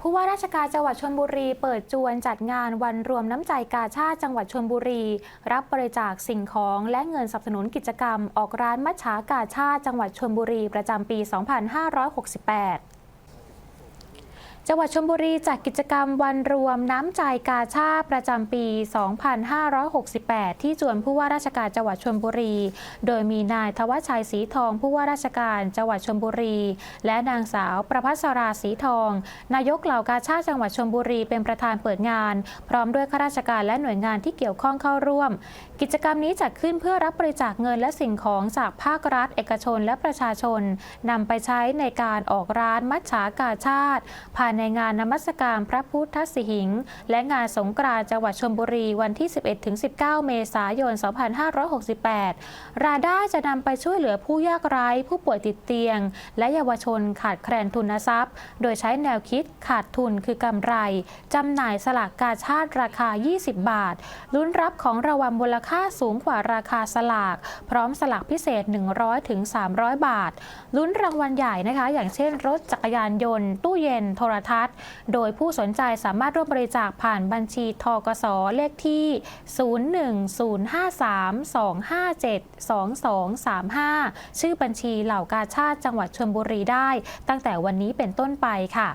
ผู้ว่าราชการจังหวัดชลบุรี เปิดจวนจัดงานวันรวมน้ำใจกาชาติจังหวัดชลบุรี รับบริจาคสิ่งของและเงินสนับสนุนกิจกรรม ออกร้านมัชฉากาชาติจังหวัดชลบุรีประจำปี 2568 จังหวัดชลบุรีจัดกิจกรรมวันรวมน้ำใจกาชาติประจำปี 2568 ที่จวนผู้ว่าราชการจังหวัดชลบุรี โดยมีนายทวัชชัยสีทองผู้ว่าราชการจังหวัดชลบุรี และนางสาวประภัสราสีทอง นายกเหล่ากาชาติจังหวัดชลบุรีเป็นประธานเปิดงาน พร้อมด้วยข้าราชการและหน่วยงานที่เกี่ยวข้องเข้าร่วม กิจกรรมนี้จัดขึ้นเพื่อรับบริจาคเงินและสิ่งของจากภาครัฐ เอกชนและประชาชนนำไปใช้ในการออกร้านมัชฉากาชาติภายในงานนมัสการพระพุทธสิหิงค์และงานสงกรานต์จังหวัดชลบุรีวันที่ 11-19 เมษายน 2568 รายได้จะนำไปช่วยเหลือผู้ยากไร้ผู้ป่วยติดเตียง และเยาวชนขาดแคลนทุนทรัพย์ โดยใช้แนวคิดขาดทุนคือกำไรจำหน่ายสลากกาชาติราคา 20 บาท ลุ้นรับของรางวัลมูลค่าสูงกว่าราคาสลาก พร้อมสลากพิเศษ 100ถึง300 บาท ลุ้นรางวัลใหญ่นะคะ อย่างเช่นรถจักรยานยนต์ ตู้เย็นโทรทัศน์ โดยผู้สนใจสามารถร่วมบริจาคผ่านบัญชีทกสเลขที่ 0105325722235 ชื่อบัญชีเหล่ากาชาติจังหวัดชลบุรีได้ ตั้งแต่วันนี้เป็นต้นไปค่ะ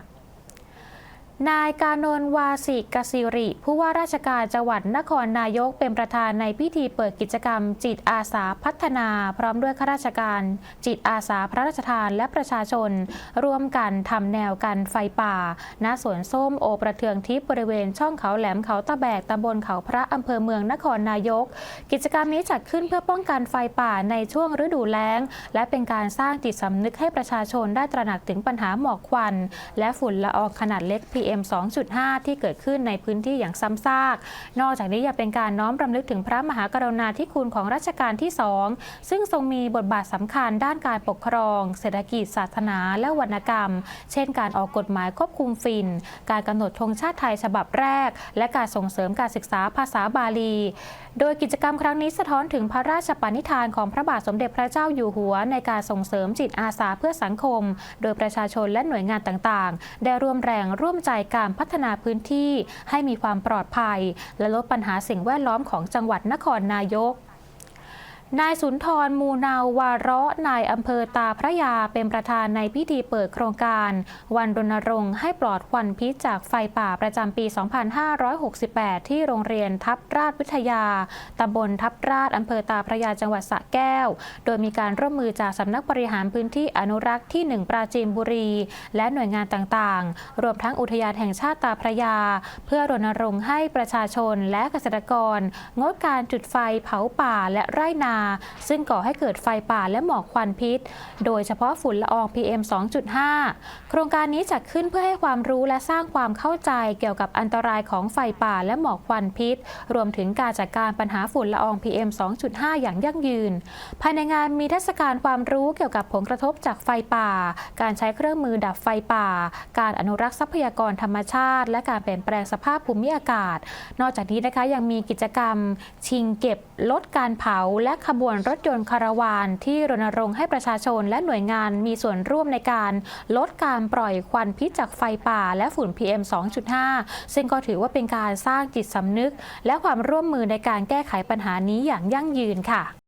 นายกานนท์วาสิกสิริ ผู้ว่าราชการจังหวัดนครนายกเป็นประธานในพิธีเปิดกิจกรรม จิตอาสาพัฒนา พร้อมด้วยข้าราชการ จิตอาสาพระราชทานและประชาชน ร่วมกันทำแนวกันไฟป่า ณสวนส้มโอประเทืองทิพย์บริเวณช่องเขาแหลมเขาตะแบกตำบลเขาพระอำเภอเมืองนครนายก กิจกรรมนี้จัดขึ้นเพื่อป้องกันไฟป่าในช่วงฤดูแล้ง และเป็นการสร้างจิตสำนึกให้ประชาชนได้ตระหนักถึงปัญหาหมอกควัน และฝุ่นละอองขนาดเล็ก PM 2.5 ที่เกิดขึ้นในพื้นที่อย่างซ้ำซาก นอกจากนี้ยังเป็นการน้อมรำลึกถึงพระมหากรุณาธิคุณของรัชกาลที่2ซึ่งทรงมีบทบาทสำคัญด้านการปกครอง เศรษฐกิจ ศาสนา และวรรณกรรม เช่น การออกกฎหมายควบคุมฝิ่นการกำหนดธงชาติไทยฉบับแรก และการส่งเสริมการศึกษาภาษาบาลี โดยกิจกรรมครั้งนี้สะท้อนถึงพระราชปณิธานของพระบาทสมเด็จพระเจ้าอยู่หัว ในการส่งเสริมจิตอาสาเพื่อสังคม โดยประชาชนและหน่วยงานต่างๆ ได้ร่วมแรงร่วมใจการพัฒนาพื้นที่ให้มีความปลอดภัย และลดปัญหาสิ่งแวดล้อมของจังหวัดนครนายก นายสุนทรมูนาววาระนายอำเภอตาพระยาเป็นประธานในพิธีเปิดโครงการ วันรณรงค์ให้ปลอดควันพิษจากไฟป่าประจำปี 2568 ที่โรงเรียนทับราชวิทยา ตำบลทับราชอำเภอตาพระยาจังหวัดสระแก้ว โดยมีการร่วมมือจากสำนักบริหารพื้นที่อนุรักษ์ที่ 1 ปราจีนบุรี และหน่วยงานต่างๆ รวมทั้งอุทยานแห่งชาติตาพระยา เพื่อรณรงค์ให้ประชาชนและเกษตรกรงดการจุดไฟเผาป่าและไร่นาซึ่งก่อให้เกิดไฟป่าและหมอกควันพิษ โดยเฉพาะฝุ่นละออง PM 2.5 โครงการนี้จัดขึ้นเพื่อให้ความรู้และสร้างความเข้าใจเกี่ยวกับอันตรายของไฟป่าและหมอกควันพิษ รวมถึงการจัดการปัญหาฝุ่นละออง PM 2.5 อย่างยั่งยืน ภายในงานมีเทศกาลความรู้เกี่ยวกับผลกระทบจากไฟป่า การใช้เครื่องมือดับไฟป่า การอนุรักษ์ทรัพยากรธรรมชาติ และการเปลี่ยนแปลงสภาพภูมิอากาศ นอกจากนี้นะคะยังมีกิจกรรม ชิงเก็บลดการเผาและขบวนรถยนต์คาราวาน ที่รณรงค์ให้ประชาชนและหน่วยงานมีส่วนร่วมในการลดการปล่อยควันพิษจากไฟป่า และฝุ่น PM 2.5 ซึ่งก็ถือว่าเป็นการสร้างจิตสำนึก และความร่วมมือในการแก้ไขปัญหานี้อย่างยั่งยืนค่ะ